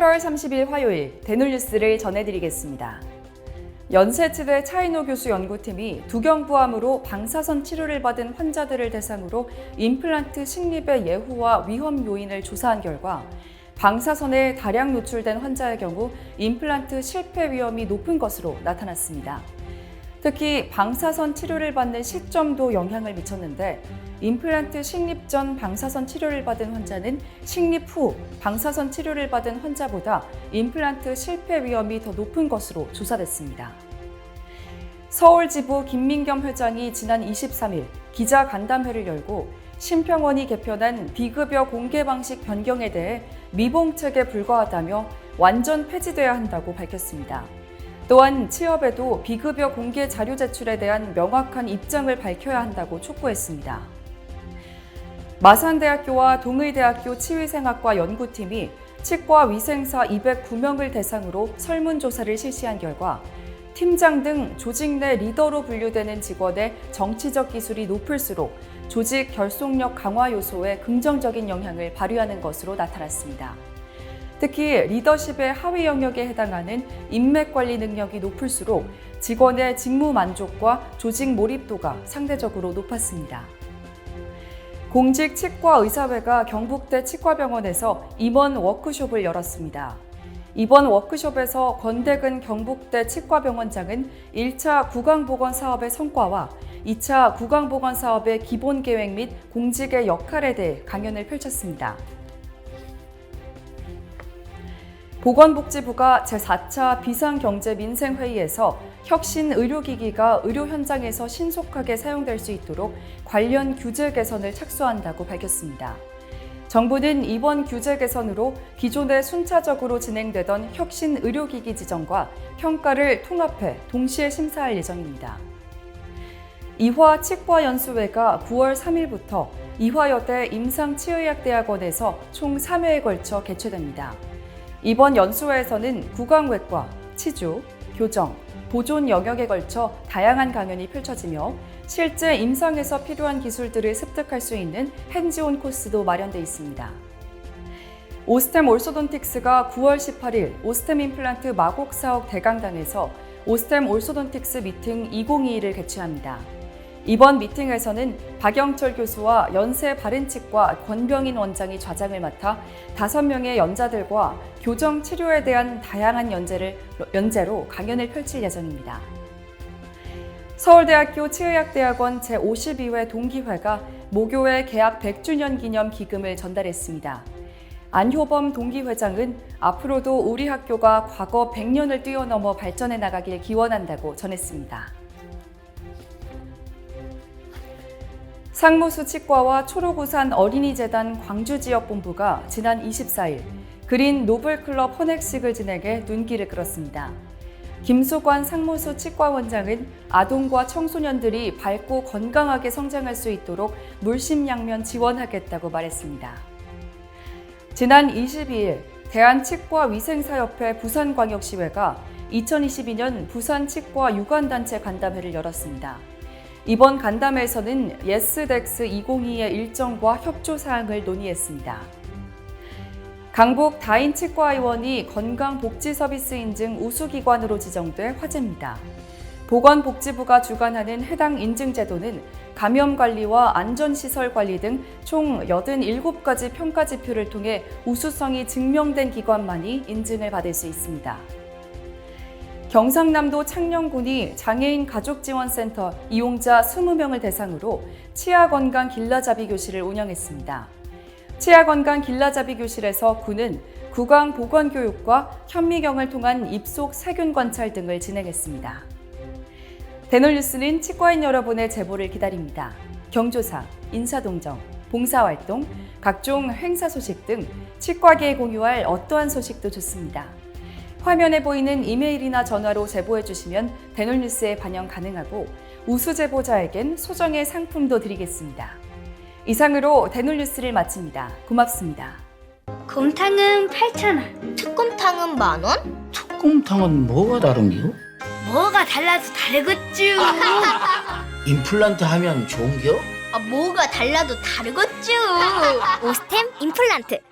8월 30일 화요일 대놀뉴스를 전해드리겠습니다. 연세치대 차인호 교수 연구팀이 두경부암으로 방사선 치료를 받은 환자들을 대상으로 임플란트 식립의 예후와 위험 요인을 조사한 결과 방사선에 다량 노출된 환자의 경우 임플란트 실패 위험이 높은 것으로 나타났습니다. 특히 방사선 치료를 받는 시점도 영향을 미쳤는데 임플란트 식립 전 방사선 치료를 받은 환자는 식립 후 방사선 치료를 받은 환자보다 임플란트 실패 위험이 더 높은 것으로 조사됐습니다. 서울지부 김민겸 회장이 지난 23일 기자 간담회를 열고 심평원이 개편한 비급여 공개 방식 변경에 대해 미봉책에 불과하다며 완전 폐지돼야 한다고 밝혔습니다. 또한 취업에도 비급여 공개 자료 제출에 대한 명확한 입장을 밝혀야 한다고 촉구했습니다. 마산대학교와 동의대학교 치위생학과 연구팀이 치과 위생사 209명을 대상으로 설문조사를 실시한 결과 팀장 등 조직 내 리더로 분류되는 직원의 정치적 기술이 높을수록 조직 결속력 강화 요소에 긍정적인 영향을 발휘하는 것으로 나타났습니다. 특히 리더십의 하위 영역에 해당하는 인맥 관리 능력이 높을수록 직원의 직무 만족과 조직 몰입도가 상대적으로 높았습니다. 공직 치과 의사회가 경북대 치과병원에서 임원 워크숍을 열었습니다. 이번 워크숍에서 권대근 경북대 치과병원장은 1차 구강보건 사업의 성과와 2차 구강보건 사업의 기본 계획 및 공직의 역할에 대해 강연을 펼쳤습니다. 보건복지부가 제4차 비상경제민생회의에서 혁신 의료기기가 의료 현장에서 신속하게 사용될 수 있도록 관련 규제 개선을 착수한다고 밝혔습니다. 정부는 이번 규제 개선으로 기존에 순차적으로 진행되던 혁신 의료기기 지정과 평가를 통합해 동시에 심사할 예정입니다. 이화 치과연수회가 9월 3일부터 이화여대 임상치의학대학원에서 총 3회에 걸쳐 개최됩니다. 이번 연수회에서는 구강외과, 치주, 교정, 보존 영역에 걸쳐 다양한 강연이 펼쳐지며 실제 임상에서 필요한 기술들을 습득할 수 있는 핸즈온 코스도 마련돼 있습니다. 오스템 올소돈틱스가 9월 18일 오스템 임플란트 마곡 사업 대강당에서 오스템 올소돈틱스 미팅 2022를 개최합니다. 이번 미팅에서는 박영철 교수와 연세 바른치과 권병인 원장이 좌장을 맡아 다섯 명의 연자들과 교정 치료에 대한 다양한 연재를, 연재로 강연을 펼칠 예정입니다. 서울대학교 치의학대학원 제52회 동기회가 모교회 개학 100주년 기념 기금을 전달했습니다. 안효범 동기회장은 앞으로도 우리 학교가 과거 100년을 뛰어넘어 발전해 나가길 기원한다고 전했습니다. 상무수 치과와 초록우산 어린이재단 광주지역본부가 지난 24일 그린 노블클럽 혼액식을 진행해 눈길을 끌었습니다. 김수관 상무수 치과원장은 아동과 청소년들이 밝고 건강하게 성장할 수 있도록 물심양면 지원하겠다고 말했습니다. 지난 22일 대한치과위생사협회 부산광역시회가 2022년 부산치과 유관단체 간담회를 열었습니다. 이번 간담회에서는 예스덱스 2022의 일정과 협조 사항을 논의했습니다. 강북 다인 치과의원이 건강복지서비스 인증 우수기관으로 지정돼 화제입니다. 보건복지부가 주관하는 해당 인증제도는 감염관리와 안전시설관리 등 총 87가지 평가지표를 통해 우수성이 증명된 기관만이 인증을 받을 수 있습니다. 경상남도 창녕군이 장애인 가족지원센터 이용자 20명을 대상으로 치아건강 길라잡이 교실을 운영했습니다. 치아건강 길라잡이 교실에서 군은 구강 보건 교육과 현미경을 통한 입속 세균 관찰 등을 진행했습니다. 대놀뉴스는 치과인 여러분의 제보를 기다립니다. 경조사, 인사동정, 봉사활동, 각종 행사 소식 등 치과계에 공유할 어떠한 소식도 좋습니다. 화면에 보이는 이메일이나 전화로 제보해 주시면 대놀뉴스에 반영 가능하고 우수 제보자에겐 소정의 상품도 드리겠습니다. 이상으로 대놀뉴스를 마칩니다. 고맙습니다. 곰탕은 8,000원. 특곰탕은 만 원? 특곰탕은 뭐가 다른겨? 뭐가 달라서 다르겠쥬. 임플란트 하면 좋은겨? 아, 뭐가 달라도 다르겠죠. 오스템 임플란트